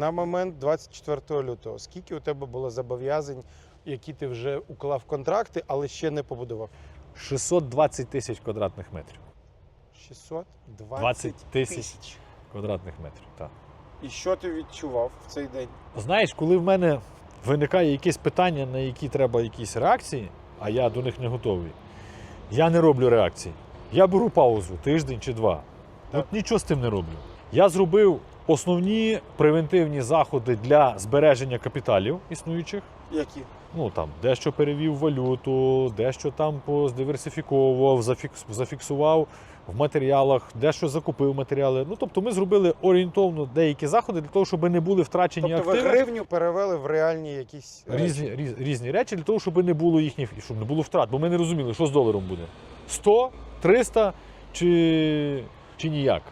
на момент 24 лютого, скільки у тебе було зобов'язань, які ти вже уклав контракти, але ще не побудував? 620 тисяч квадратних метрів. 620 20 тисяч квадратних метрів. Так. І що ти відчував в цей день? Знаєш, коли в мене виникає якесь питання, на які треба якісь реакції, а я до них не готовий, я не роблю реакції. Я беру паузу тиждень чи два. Так. От нічого з тим не роблю. Я зробив основні превентивні заходи для збереження капіталів існуючих. Які? Ну там дещо перевів валюту, дещо там поздиверсифіковував, зафікс, зафіксував в матеріалах, дещо закупив матеріали. Ну тобто ми зробили орієнтовно деякі заходи для того, щоб не були втрачені Тобто ви гривню перевели в реальні якісь речі? Різні, різ, різні речі для того, щоб не було їхніх, щоб не було втрат, бо ми не розуміли, що з доларом буде. 100, 300 чи, чи ніяк.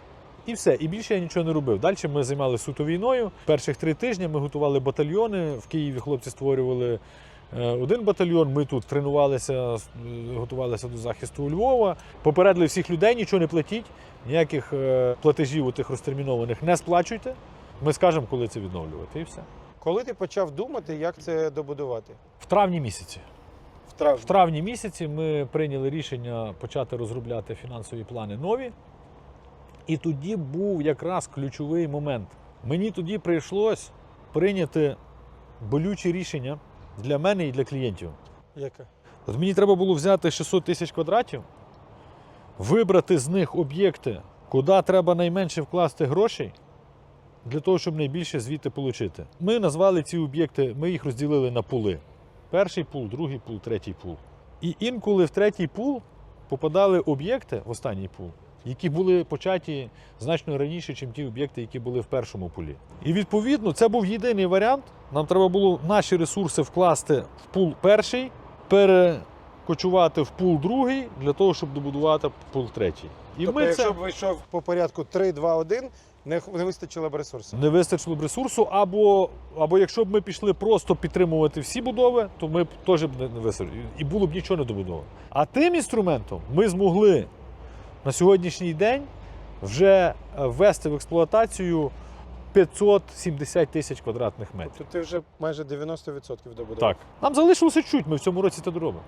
І все, і більше я нічого не робив. Далі ми займалися суто війною. Перших три тижні ми готували батальйони. В Києві хлопці створювали е, один батальйон. Ми тут тренувалися, е, готувалися до захисту у Львова. Попередили всіх людей, нічого не платіть, ніяких е, платежів у тих розтермінованих не сплачуйте. Ми скажемо, коли це відновлювати, і все. Коли ти почав думати, як це добудувати? В травні місяці. В травні. В травні місяці ми прийняли рішення почати розробляти фінансові плани нові. І тоді був якраз ключовий момент. Мені тоді прийшлось прийняти болючі рішення для мене і для клієнтів. Яке? От мені треба було взяти 600 тисяч квадратів, вибрати з них об'єкти, куди треба найменше вкласти грошей, для того, щоб найбільше звідти отримати. Ми назвали ці об'єкти, ми їх розділили на пули. Перший пул, другий пул, третій пул. І інколи в третій пул попадали об'єкти в останній пул, які були початі значно раніше, ніж ті об'єкти, які були в першому пулі. І відповідно це був єдиний варіант. Нам треба було наші ресурси вкласти в пул перший, перекочувати в пул другий для того, щоб добудувати пул третій. І тобто, ми якщо це б вийшов по порядку 3, 2, 1, не, вистачило б ресурсів. не вистачило б ресурсу, або, або якщо б ми пішли просто підтримувати всі будови, то ми б теж б не вистачило. І було б нічого не добудовано. А тим інструментом ми змогли на сьогоднішній день вже е, ввести в експлуатацію 570 тисяч квадратних метрів. Тобто ти вже майже 90% добудував. Так. Нам залишилося чуть, ми в цьому році це доробимо.